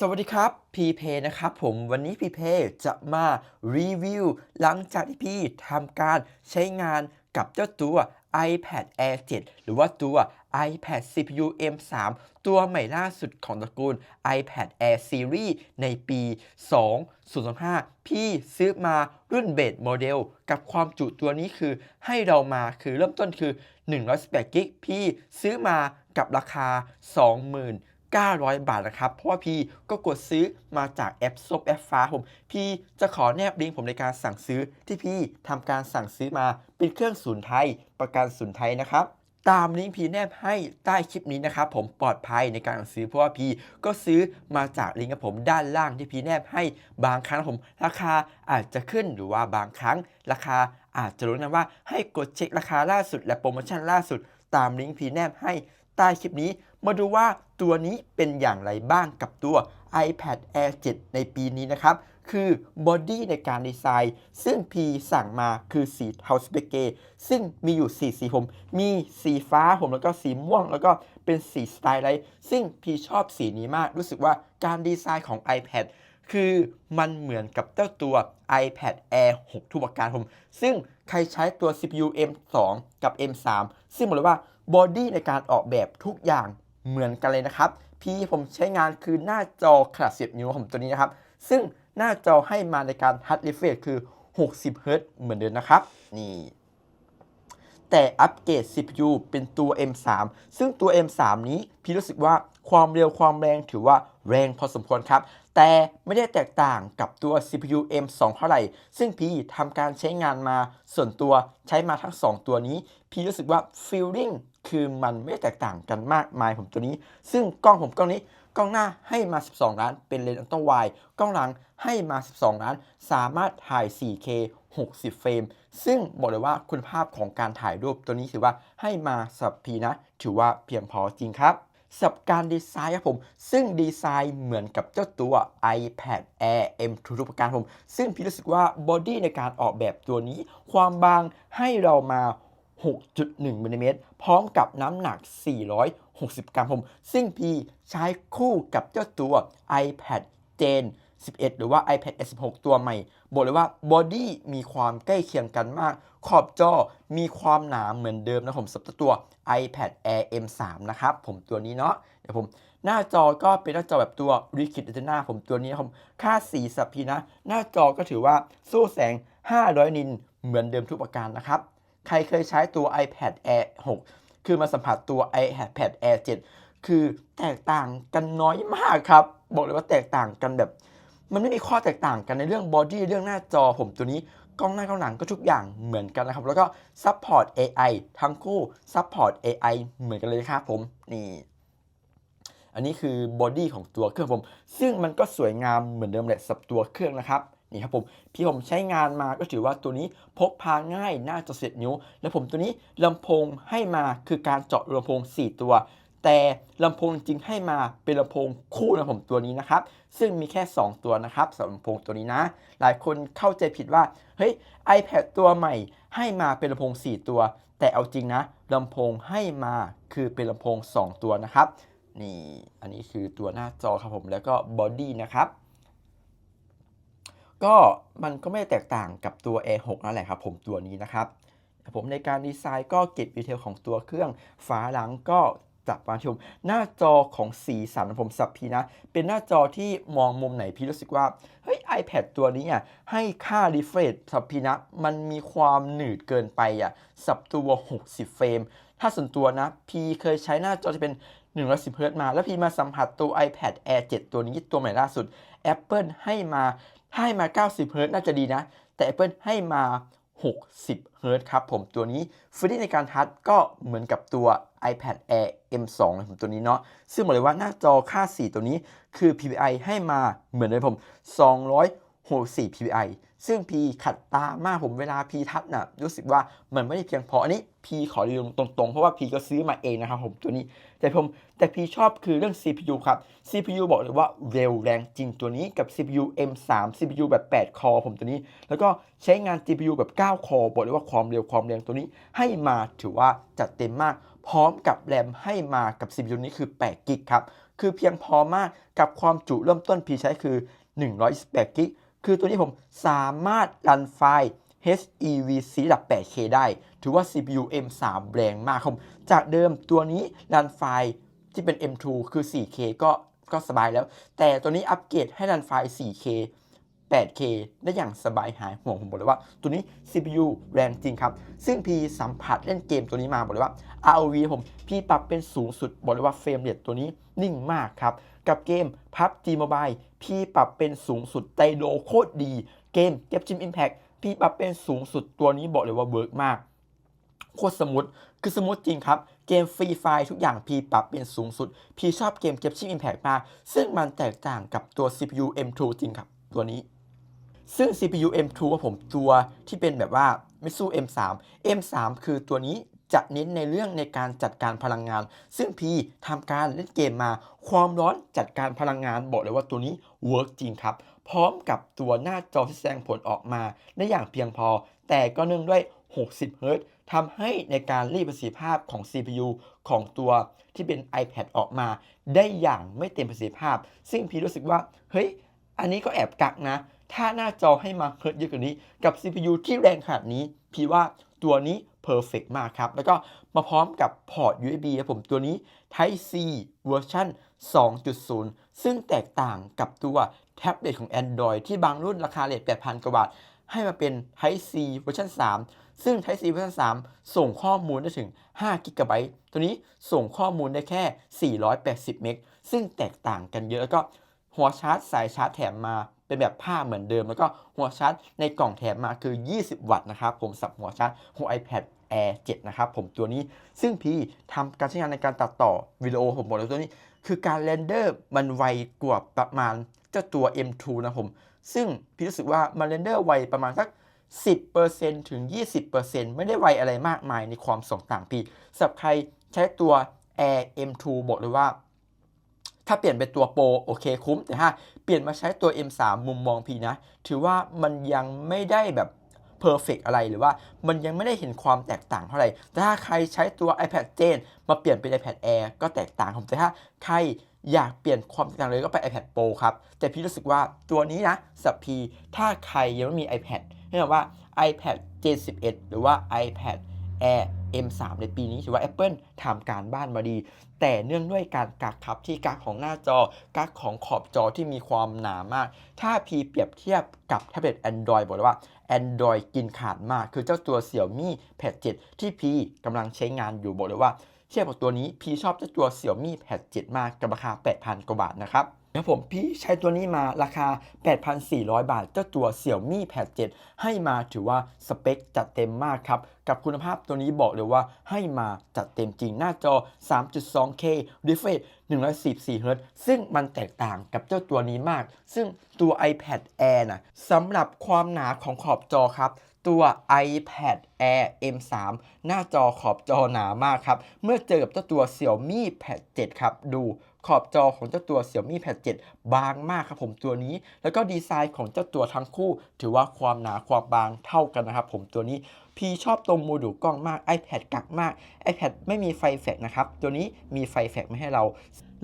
สวัสดีครับพีเพนะครับผมวันนี้พีเพจะมารีวิวหลังจากที่พี่ทำการใช้งานกับเจ้าตัว iPad Air 7 หรือว่าตัว iPad CPU M3 ตัวใหม่ล่าสุดของตระกูล iPad Air Series ในปี 2025 พี่ซื้อมารุ่นเบสโมเดล กับความจุตัวนี้คือให้เรามาคือเริ่มต้นคือ118กิกพี่ซื้อมากับราคา 20,000 900 บาทนะครับ เพราะว่าพี่ก็กดซื้อมาจากแอปซบแอปฟ้าผม พี่จะขอแนบลิงก์ผมในการสั่งซื้อที่พี่ทำการสั่งซื้อมาเป็นเครื่องศูนย์ไทย ประกันศูนย์ไทยนะครับตามลิงก์พี่แนบให้ใต้คลิปนี้นะครับผมปลอดภัยในการสั่งซื้อเพราะว่าพี่ก็ซื้อมาจากลิงก์กับผมด้านล่างที่พี่แนบให้บางครั้งผม ราคาอาจจะขึ้นหรือว่าบางครั้ง ราคาอาจจะลดนะว่าให้กดเช็คราคาล่าสุด และโปรโมชั่นล่าสุด ตามลิงก์พี่แนบให้ ใต้คลิปนี้ มาดูว่าตัวนี้เป็นอย่างไรบ้างกับตัว iPad Air 7 ในปีนี้นะครับ คือบอดี้ในการดีไซน์ ซึ่งพีสั่งมาคือสีเทาสเปเกซึ่งมีอยู่4สีผม มีสีฟ้าผมแล้วก็สีม่วง แล้วก็เป็นสีสไตล์ไลท์ซึ่งพีชอบสีนี้มาก รู้สึกว่าการดีไซน์ของ iPad คือมันเหมือนกับเจ้าตัว iPad Air 6 ทุกประการผม ซึ่งใครใช้ตัว CPU M2 กับ M3 ซึ่งบอกเลยว่า บอดี้ในการออกแบบทุกอย่างเหมือนกันเลยนะครับ พี่ผมใช้งานคือหน้าจอขนาด 10 นิ้วของตัวนี้นะครับ ซึ่งหน้าจอให้มาในการ Touch Refresh คือ 60 Hz เหมือนเดิมนะครับ นี่ แต่อัปเกรด CPU เป็นตัว M3 ซึ่งตัว M3 นี้พี่รู้สึกว่าความเร็วความแรงถือว่าแรงพอสมควรครับ แต่ไม่ได้แตกต่างกับตัว CPU M2 เท่าไหร่ ซึ่งพี่ทำการใช้งานมาส่วนตัวใช้มาทั้ง 2 ตัวนี้ พี่รู้สึกว่า feeling คือมันไม่แตกต่างกันมากมายผมตัวนี้ ซึ่งกล้องผมกล้องนี้กล้องหน้าให้มา 12 ล้าน เป็นเลนส์อัลตร้าไวด์กล้องหลังให้มา 12 ล้าน สามารถถ่าย 4K 60 เฟรม ซึ่งบอกเลยว่าคุณภาพของการถ่ายรูปตัวนี้ถือว่าให้มาสับพีนะ ถือว่าเพียงพอจริงครับสับการดีไซน์ครับผม ซึ่งดีไซน์เหมือนกับเจ้าตัว iPad Air M ทุกประการผม ซึ่งพี่รู้สึกว่าบอดี้ในการออกแบบตัวนี้ ความบางให้เรามา 6.1มิลลิเมตรพร้อมกับน้ำหนัก 460 กรัมผมซึ่งพีใช้คู่กับเจ้าตัว iPad Gen 11 หรือว่า iPad S16 ตัวใหม่ บอกเลยว่าบอดี้มีความใกล้เคียงกันมาก ขอบจอมีความหนาเหมือนเดิมนะผมสำหรับตัว iPad Air M3 นะครับ ผมตัวนี้เนาะเดี๋ยวผมหน้าจอก็เป็นหน้าจอแบบตัว Liquid Retina ผมตัวนี้ผมค่าสีสับพีนะ หน้าจอก็ถือว่าสู้แสง 500 นินเหมือนเดิมทุกประการนะครับ ใครเคยใช้ตัว iPad Air 6 คือมาสัมผัสตัว iPad Air 7 คือแตกต่างกันน้อยมากครับ บอกเลยว่าแตกต่างกันแบบ มันไม่มีข้อแตกต่างกันในเรื่องบอดี้เรื่องหน้าจอผมตัวนี้กล้องหน้ากล้องหลังก็ทุกอย่างเหมือนกันนะครับ แล้วก็ซัพพอร์ต AI ทั้งคู่ซัพพอร์ต AI เหมือนกันเลยครับผมนี่อันนี้คือบอดี้ของตัวเครื่องผม ซึ่งมันก็สวยงามเหมือนเดิมแหละสับตัวเครื่องนะครับ นี่ครับผมพี่ผมใช้งานมาก็ถือว่าตัวนี้พกพาง่ายน้าจอเสียดนิ้ว และผมตัวนี้ลำโพงให้มาคือการเจาะลำโพง 4 ตัว แต่ลำโพงจริงให้มาเป็นลำโพงคู่นะผมตัวนี้นะครับ ซึ่งมีแค่ 2 ตัวนะครับสำหรับลำโพงตัวนี้นะ หลายคนเข้าใจผิดว่าเฮ้ย iPad ตัวใหม่ให้มาเป็นลำโพง 4 ตัว แต่เอาจริงนะลำโพงให้มาคือเป็นลำโพง 2 ตัวนะครับนี่อันนี้คือตัวหน้าจอครับผมแล้วก็บอดี้นะครับ ก็มันก็ไม่แตกต่างกับตัว Air 6นั่นแหละครับผมตัวนี้นะครับผมในการดีไซน์ก็เก็บดีเทลของตัวเครื่องฝาหลังก็จับมาชม หน้าจอของสีสันผมสับพีนะ เป็นหน้าจอที่มองมุมไหนพี่รู้สึกว่า เฮ้ย iPad ตัวนี้อะให้ค่า refresh สับพีนะ มันมีความหนืดเกินไปอะ สับตัว 60 เฟรม ถ้าส่วนตัวนะ พีเคยใช้หน้าจอที่เป็น 110เฮิร์ตมา แล้วพีมาสัมผัสตัว iPad Air 7 ตัวนี้ตัวใหม่ล่าสุด Apple ให้มา ให้มา 90 เฮิร์ตน่าจะดีนะ แต่ Apple ให้มา 60 เฮิร์ตครับผมตัวนี้ฟรีในการทัชก็เหมือนกับตัว iPad Air M2 นะผมตัวนี้เนาะซึ่งบอกเลยว่าหน้าจอค่าสีตัวนี้คือ PPI ให้มาเหมือนเลยผม 264 PPI ซึ่ง P ขัดตามากผมเวลา P ทัชน่ะรู้สึกว่ามันไม่ได้เพียงพออันนี้ P ขอรีวิวตรงๆ เพราะว่า P ก็ซื้อมาเองนะครับผมตัวนี้ แต่ผมแต่ P ชอบคือเรื่อง CPU ครับ CPU บอกเลยว่าเร็วแรงจริงตัวนี้กับ CPU M3 CPU แบบ 8 คอผมตัวนี้ แล้วก็ใช้งาน GPU แบบ 9 คอบอกเลยว่าความเร็วความแรงตัวนี้ ให้มาถือว่าจัดเต็มมาก พร้อมกับแรมให้มากับ CPU นี้คือ8กิกครับคือเพียงพอมากกับความจุเริ่มต้นพีใช้คือ128กิก คือตัวนี้ผมสามารถรันไฟล์ HEVC ระดับ 8K ได้ ถือว่า CPU M3 แรงมากครับจากเดิมตัวนี้รันไฟล์ที่เป็น M2 คือ 4K ก็ก็สบายแล้ว แต่ตัวนี้อัปเกรดให้รันไฟล์ 4K 8K ได้อย่างสบายหายห่วงผมบอกเลยว่า ตัวนี้ CPU แรงจริงครับ ซึ่งพี่สัมผัสเล่นเกมตัวนี้มาบอกเลยว่า ROV ผมพี่ปรับเป็นสูงสุดบอกเลยว่าเฟรมเรทตัวนี้นิ่งมากครับ กับเกม PUBG Mobile พี่ปรับเป็นสูงสุดไตโดโคตรดี เกม Genshin Impact พี่ปรับเป็นสูงสุดตัวนี้บอกเลยว่าเวิร์กมาก โคตรสมูทคือสมูทจริงครับเกมฟรีไฟทุกอย่างพี่ปรับเป็นสูงสุด พี่ชอบเกม Genshin Impact มาก ซึ่งมันแตกต่างกับตัว CPU M2 จริงครับ ตัวนี้ ซึ่ง CPU M2 ว่าผมตัวที่เป็นแบบว่าไม่สู้ M3 M3 คือตัวนี้ จะเน้นในเรื่องในการจัดการพลังงาน ซึ่งพีทำการเล่นเกมมา ความร้อนจัดการพลังงานบอกเลยว่าตัวนี้เวิร์กจริงครับ พร้อมกับตัวหน้าจอที่แสดงผลออกมาได้อย่างเพียงพอ แต่ก็เนื่องด้วย 60เฮิรตทำให้ในการรีดประสิทธิภาพของ CPU ของตัวที่เป็น iPad ออกมา ได้อย่างไม่เต็มประสิทธิภาพ ซึ่งพีรู้สึกว่า เฮ้ย อันนี้ก็แอบกักนะ ถ้าหน้าจอให้มาเฮิร์ตเยอะกว่านี้ กับ CPU ที่แรงขนาดนี้ พีว่า ตัวนี้ perfect มากครับ แล้วก็มาพร้อมกับพอร์ต USB ครับผมตัวนี้ Type C เวอร์ชัน2.0 ซึ่งแตกต่างกับตัวแท็บเล็ตของ Android ที่บางรุ่นราคาเลท8,000 กว่าบาท ให้มาเป็น Type C เวอร์ชัน3 ซึ่ง Type C เวอร์ชัน3 ส่งข้อมูลได้ถึง5 g b ตัวนี้ส่งข้อมูลได้แค่ 480 เมกซึ่งแตกต่างกันเยอะแล้วก็หัวชาร์จสายชาร์จแถมมา เป็นแบบผ้าเหมือนเดิม แล้วก็หัวชาร์จในกล่องแถมมาคือ 20 วัตต์นะครับผมสับหัวชาร์จหัว iPad Air 7 นะครับผมตัวนี้ซึ่งพี่ทำการใช้งานในการตัดต่อวิดีโอผมบอกเลยตัวนี้ คือการเรนเดอร์มันไวกว่าประมาณเจ้าตัว M2 นะผม ซึ่งพี่รู้สึกว่ามันเรนเดอร์ไวประมาณสัก 10%ถึง 20%ไม่ได้ไวอะไรมากมายในความส่งต่างพี่สำหรับใครใช้ตัว Air M2 บอกเลยว่า ถ้าเปลี่ยนเป็นตัวโปรโอเคคุ้มแต่ถ้าเปลี่ยนมาใช้ตัว M3 มุมมองพี่นะ ถือว่ามันยังไม่ได้แบบเพอร์เฟกอะไรหรือว่ามันยังไม่ได้เห็นความแตกต่างเท่าไหร่ แต่ถ้าใครใช้ตัว iPad Gen มาเปลี่ยนเป็น iPad Air ก็แตกต่างผมแต่ถ้าใครอยากเปลี่ยนความแตกต่างเลยก็ไป iPad Pro ครับ แต่พี่รู้สึกว่าตัวนี้นะสับพีถ้าใครยังไม่มี iPad ให้บอกว่า iPad Gen 11 หรือว่า iPad Air M3 ในปีนี้ถือว่า Apple ทำการบ้านมาดี แต่เนื่องด้วยการกักครับที่กักของหน้าจอ กักของขอบจอที่มีความหนามาก ถ้าพีเปรียบเทียบกับแท็บเล็ต Android บอกเลยว่า Android กินขาดมาก คือเจ้าตัว Xiaomi Pad 7ที่พีกำลังใช้งานอยู่บอกเลยว่าเทียบกับตัวนี้พีชอบเจ้าตัว Xiaomi Pad 7มากกับราคา 8,000 กว่าบาทนะครับ แล้วผมพี่ใช้ตัวนี้มาราคา 8,400 บาท เจ้าตัว Xiaomi Pad 7ให้มาถือว่าสเปคจัดเต็มมากครับกับคุณภาพตัวนี้บอกเลยว่าให้มาจัดเต็มจริงหน้าจอ 3.2K refresh 144 Hz ซึ่งมันแตกต่างกับเจ้าตัวนี้มาก ซึ่งตัว iPad Air นะสำหรับความหนาของขอบจอครับ ตัว iPad Air M3 หน้าจอขอบจอหนามากครับ เมื่อเจอกับเจ้าตัว Xiaomi Pad 7 ครับ ดู ขอบจอของเจ้าตัว Xiaomi Pad 7 บางมากครับผมตัวนี้ แล้วก็ดีไซน์ของเจ้าตัวทั้งคู่ ถือว่าความหนาความบางเท่ากันนะครับผมตัวนี้พี่ชอบตรงโมดูลกล้องมาก iPad กักมาก iPad ไม่มีไฟแฟลชนะครับ ตัวนี้มีไฟแฟลชมาให้เรา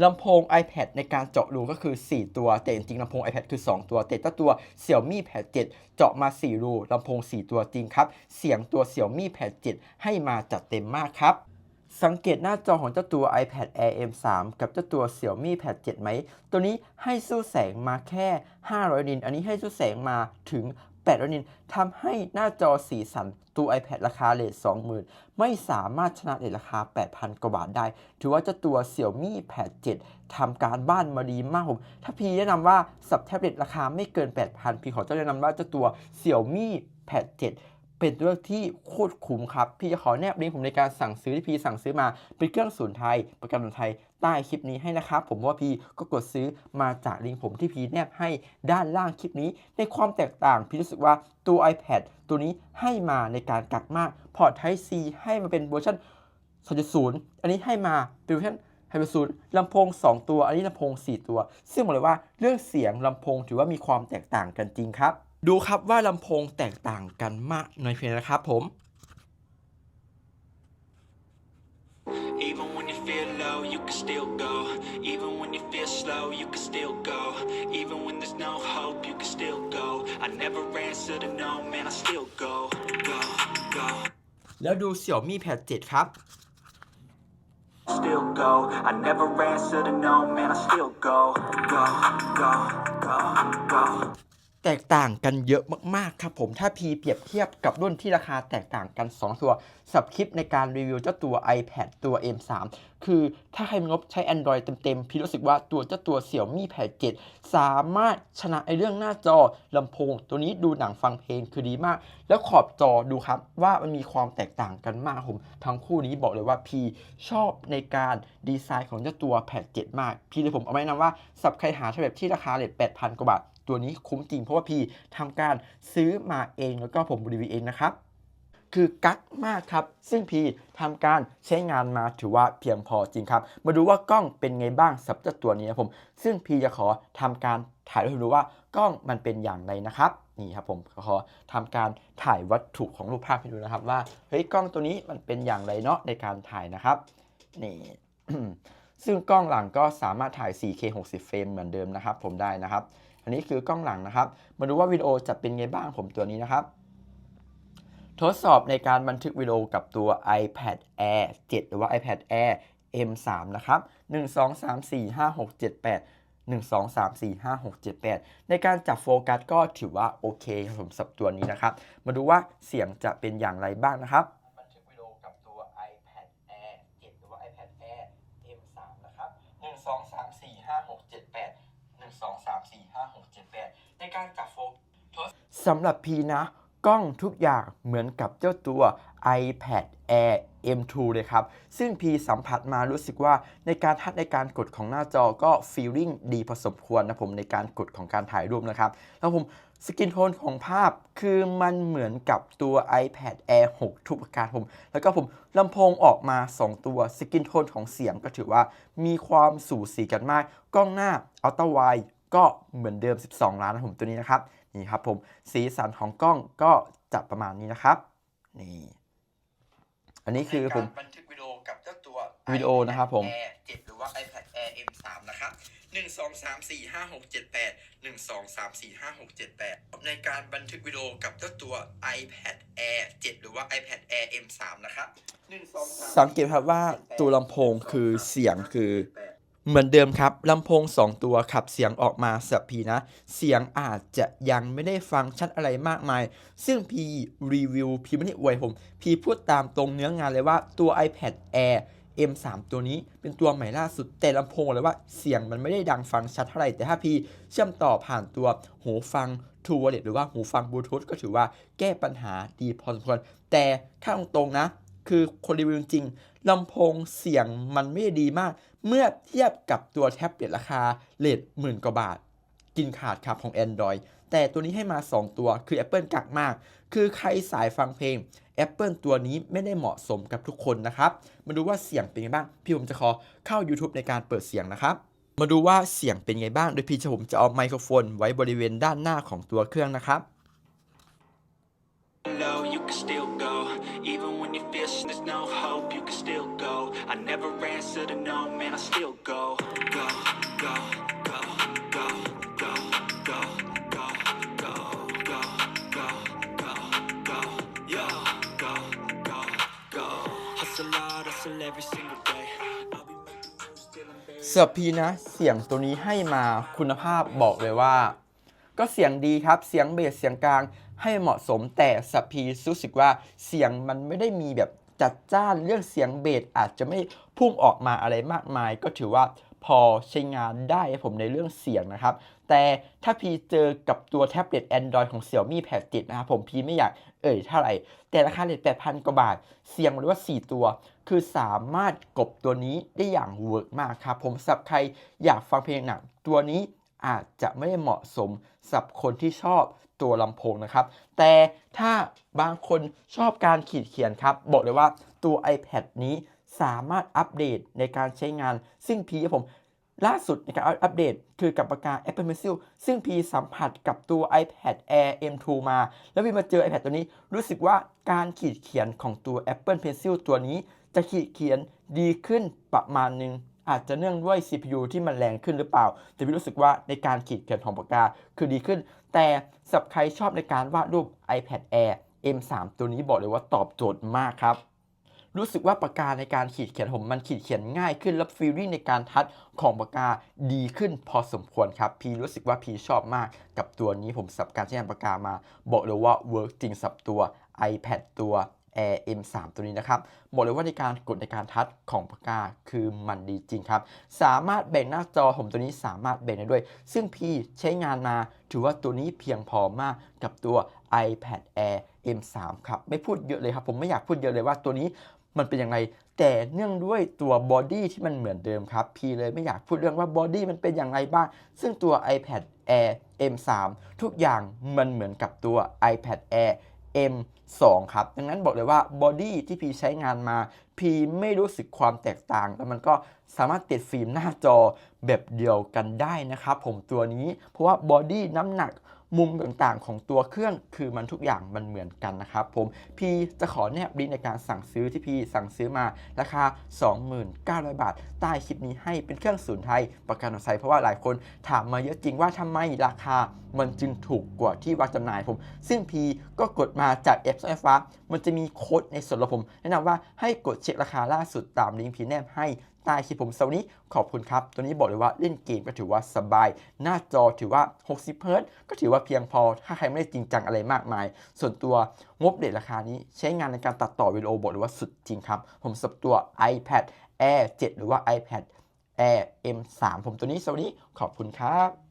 ลำโพง iPad ในการเจาะรูก็คือ 4 ตัว แต่จริงๆลำโพง iPad คือ 2 ตัว แต่เจ้าตัว Xiaomi Pad 7 เจาะมา 4 รูลำโพง 4 ตัวจริงครับ เสียงตัว Xiaomi Pad 7 ให้มาจัดเต็มมากครับ สังเกตหน้าจอของเจ้าตัว iPad Air M3 กับเจ้าตัว Xiaomi Pad 7 ไหม ตัวนี้ให้สู้แสงมาแค่ 500 นิน อันนี้ให้สู้แสงมาถึง 800 นินทำให้หน้าจอสีสันตัว iPad ราคาเลท20,000 ไม่สามารถชนะเลทราคา 8,000 กว่าบาทได้ ถือว่าเจ้าตัว Xiaomi Pad 7ทำการบ้านมาดีมากผม ถ้าพีแนะนำว่าสับแท็บเล็ตราคาไม่เกิน 8,000 พีขอจะแนะนำว่าเจ้าตัว Xiaomi Pad 7 เป็นตัวเลือกที่โคตรคุ้มครับ พี่จะขอแนบลิงก์ผมในการสั่งซื้อที่พี่สั่งซื้อมาเป็นเครื่องศูนย์ไทย ประกันไทยใต้คลิปนี้ให้นะครับ ผมว่าพี่ก็กดซื้อมาจากลิงก์ผมที่พี่แนบให้ด้านล่างคลิปนี้ ในความแตกต่าง พี่รู้สึกว่าตัว iPad ตัวนี้ให้มาในการกักมาก พอร์ต Type C ให้มาเป็นเวอร์ชัน2.0 อันนี้ให้มาเป็นเวอร์ชันไฮเปอร์ซูนลำโพง 2 ตัว อันนี้ลำโพง 4 ตัว ซึ่งบอกเลยว่าเรื่องเสียงลำโพงถือว่ามีความแตกต่างกันจริงครับ ดูครับว่าลำโพงแตกต่างกันมากน้อยเพียงนะครับผม Even when you feel low, you can can still go. Even when you feel slow, you can still go. Even when there's no hope, you can still go. I never answer to no, man, I still go, go, go. แล้วดู Xiaomi Pad 7 ครับ Still go. I never answer to no, man, I still go, go, go, go, go. แตกต่างกันเยอะมากๆครับผมถ้าพีเปรียบเทียบกับรุ่นที่ราคาแตกต่างกัน 2 ตัวสับคลิปในการรีวิวเจ้าตัว iPad ตัว M3 คือถ้าใครมีงบใช้ Android เต็มๆ พี่รู้สึกว่าตัวเจ้าตัว Xiaomi Pad 7สามารถชนะไอเรื่องหน้าจอลำโพง ตัวนี้ดูหนังฟังเพลงคือดีมาก แล้วขอบจอดูครับ ว่ามันมีความแตกต่างกันมากครับผมทั้งคู่นี้บอกเลยว่าพีชอบในการดีไซน์ของเจ้าตัว Pad 7มาก พี่เลยผมเอาไว้นะว่าสับใครหาแท็บเล็ตที่ราคาเลท8,000กว่าบาท ตัวนี้คุ้มจริงเพราะว่าพี่ทำการซื้อมาเองแล้วก็ผมรีวิวเองนะครับคือกักมากครับ ซึ่งพีทำการใช้งานมาถือว่าเพียงพอจริงครับ มาดูว่ากล้องเป็นไงบ้างสำหรับเจ้าตัวนี้นะผม ซึ่งพีจะขอทำการถ่ายให้ดูว่ากล้องมันเป็นอย่างไรนะครับ นี่ครับผมขอทำการถ่ายวัตถุของรูปภาพให้ดูนะครับ ว่าเฮ้ยกล้องตัวนี้มันเป็นอย่างไรเนาะในการถ่ายนะครับ นี่ซึ่งกล้องหลังก็สามารถถ่าย 4K 60 เฟรมเหมือนเดิมนะครับ ผมได้นะครับ อันนี้คือกล้องหลังนะครับ มาดูว่าวิดีโอจะเป็นไงบ้างผมตัวนี้นะครับ ทดสอบในการบันทึกวิดีโอกับตัว iPad Air 7 หรือว่า iPad Air M3 นะครับ 1 2 3 4 5 6 7 8 1 2 3 4 5 6 7 8 ในการจับโฟกัสก็ถือว่าโอเคครับผมสำหรับตัวนี้นะครับ มาดูว่าเสียงจะเป็นอย่างไรบ้างนะครับ บันทึกวิดีโอกับตัว iPad Air 7 หรือว่า iPad Air M3 นะครับ 1 2 3 4 5 6 7 8 1 2 3 4 5 6 7 8 ในการจับโฟกัสสำหรับพีนะ กล้องทุกอย่างเหมือนกับเจ้าตัว iPad Air M2 เลยครับ ซึ่งพีสัมผัสมารู้สึกว่าในการทัดในการกดของหน้าจอก็ฟีลลิ่งดีพอสมควรนะผมในการกดของการถ่ายรูปนะครับ แล้วผมสกินโทนของภาพคือมันเหมือนกับตัว iPad Air 6 ทุกประการผม แล้วก็ผมลำโพงออกมา 2 ตัวสกินโทนของเสียงก็ถือว่ามีความสูสีกันมาก กล้องหน้าอัลตร้าไว ก็เหมือนเดิม 12 ล้านนะผมตัวนี้นะครับนี่ครับผมสีสันของกล้องก็จะประมาณนี้นะครับนี่อันนี้คือผมบันทึกวิดีโอกับเจ้าตัววิดีโอนะครับผม Air 7หรือว่า iPad Air M3 นะครับ1 2 3 4 5 6 7 8 1 2 3 4 5 6 7 8 ในการบันทึกวิดีโอกับเจ้าตัว iPad Air 7 หรือว่า iPad Air M3 นะครับ1 2 3สังเกตครับว่าตัวลำโพงคือเสียงคือ เหมือนเดิมครับลำโพง 2 ตัวขับเสียงออกมาสับพีนะ เสียงอาจจะยังไม่ได้ฟังชัดอะไรมากมาย ซึ่งพีรีวิวพีไม่ได้อวยผม พีพูดตามตรงเนื้องานเลยว่าตัว iPad Air M3 ตัวนี้เป็นตัวใหม่ล่าสุดแต่ลำโพงเลยว่าเสียงมันไม่ได้ดังฟังชัดเท่าไหร่แต่ถ้าพีเชื่อมต่อผ่านตัวหูฟัง True Wireless หรือว่าหูฟังบลูทูธก็ถือว่าแก้ปัญหาดีพอสมควรแต่ถ้าตรงๆนะ คือคนรีวิวจริงๆลำโพงเสียงมันไม่ด้ดีมาก เมื่อเทียบกับตัวแท็บเล็ตราคาเลทหมื่นกว่าบาท กินขาดครับของ Android แต่ตัวนี้ให้มา 2 ตัวคือ Apple กักมาก คือใครสายฟังเพลง Apple ตัวนี้ไม่ได้เหมาะสมกับทุกคนนะครับ มาดูว่าเสียงเป็นไงบ้าง พี่ผมจะขอเข้า YouTube ในการเปิดเสียงนะครับมาดูว่าเสียงเป็นไงบ้าง โดยพี่ผมจะเอาไมโครโฟนไว้บริเวณด้านหน้าของตัวเครื่องนะครับ when you feel sh- there's no hope, you can still go. I never answer to no, man, I still go. Go, go, go, go, go, go, go, go, go, go, go, go, yo, go, go, go. Hustle hard, hustle every single day. เสำหรับพีนะ เสียงตัวนี้ให้มาคุณภาพบอกเลยว่า ก็เสียงดีครับ เสียงเบส เสียงกลาง ให้เหมาะสมแต่สับพีรู้สึกว่าเสียงมันไม่ได้มีแบบจัดจ้านเรื่องเสียงเบสอาจจะไม่พุ่งออกมาอะไรมากมาย ก็ถือว่าพอใช้งานได้ผมในเรื่องเสียงนะครับ แต่ถ้าพีเจอกับตัวแท็บเล็ต Android ของ Xiaomi Pad 7นะครับผมพีไม่อยากเอ่ยเท่าไหร่ แต่ราคาเลท8,000 กว่าบาท เสียงหรือว่า 4 ตัว คือสามารถกบตัวนี้ได้อย่างเวิร์กมากครับ ผมสับใครอยากฟังเพลงหนังตัวนี้อาจจะไม่ได้เหมาะสมสับคนที่ชอบ ตัวลำโพงนะครับ แต่ถ้าบางคนชอบการขีดเขียนครับ บอกเลยว่าตัว iPad นี้สามารถอัปเดตในการใช้งาน ซึ่งพีผมล่าสุดในการอัปเดตคือกับปากกา Apple Pencil ซึ่งพีสัมผัสกับตัว iPad Air M2 มา แล้วพีมาเจอ iPad ตัวนี้ รู้สึกว่าการขีดเขียนของตัว Apple Pencil ตัวนี้ จะขีดเขียนดีขึ้นประมาณหนึง อาจจะเนื่องด้วย CPU ที่มันแรงขึ้นหรือเปล่า แต่พี่รู้สึกว่าในการขีดเขียนของปากกาคือดีขึ้น แต่สับใครชอบในการวาดรูป iPad Air M3 ตัวนี้บอกเลยว่าตอบโจทย์มากครับรู้สึกว่าปากกาในการขีดเขียนผมมันขีดเขียนง่ายขึ้นและฟีลลิ่งในการทัชของปากกาดีขึ้นพอสมควรครับ พีรู้สึกว่าพีชอบมากกับตัวนี้ผมสับการใช้งานปากกามา บอกเลยว่าเวิร์กจริงสับตัว iPad ตัว Air M3 ตัวนี้นะครับบอกเลยว่าในการกดในการทัชของปากกาคือมันดีจริงครับ สามารถแบ่งหน้าจอผมตัวนี้สามารถแบ่งได้ด้วย ซึ่งพี่ใช้งานมาถือว่าตัวนี้เพียงพอมากกับตัว iPad Air M3 ครับ ไม่พูดเยอะเลยครับ ผมไม่อยากพูดเยอะเลยว่าตัวนี้มันเป็นยังไงแต่เนื่องด้วยตัวบอดี้ที่มันเหมือนเดิมครับ พี่เลยไม่อยากพูดเรื่องว่าบอดี้มันเป็นอย่างไรบ้าง ซึ่งตัว iPad Air M3 ทุกอย่างมันเหมือนกับตัว iPad Air M2 ครับ ดังนั้นบอกเลยว่าบอดี้ที่พีใช้งานมา พีไม่รู้สึกความแตกต่าง แล้วมันก็สามารถติดฟิล์มหน้าจอแบบเดียวกันได้นะครับผมตัวนี้ เพราะว่าบอดี้น้ำหนัก มุมต่างๆ ของตัวเครื่องคือมันทุกอย่างมันเหมือนกันนะครับผมพี่จะขอแนบลิงก์ในการสั่งซื้อที่พี่สั่งซื้อมาราคา 29,000 บาท ใต้คลิปนี้ให้เป็นเครื่องศูนย์ไทยประกันของไทยเพราะว่าหลายคนถามมาเยอะจริงว่าทำไมราคามันจึงถูกกว่าที่วางจำหน่ายผม ซึ่งพีก็กดมาจากแอปไฟฟ้ามันจะมีโค้ดในส่วนลดผม แนะนำว่าให้กดเช็คราคาล่าสุดตามลิงก์พีแนบให้ ใต้คลิปผมสวันนี้ขอบคุณครับ ตัวนี้บอกเลยว่าเล่นเกมก็ถือว่าสบาย หน้าจอถือว่า 60เฮิรต์ก็ถือว่าเพียงพอ ถ้าใครไม่ได้จริงจังอะไรมากมาย ส่วนตัวงบเด็ดราคานี้ใช้งานในการตัดต่อวิดีโอบอกเลยว่าสุดจริงครับ ผมสับตัว iPad Air 7 หรือว่า iPad Air M3 ผมตัวนี้สวัสดีขอบคุณครับ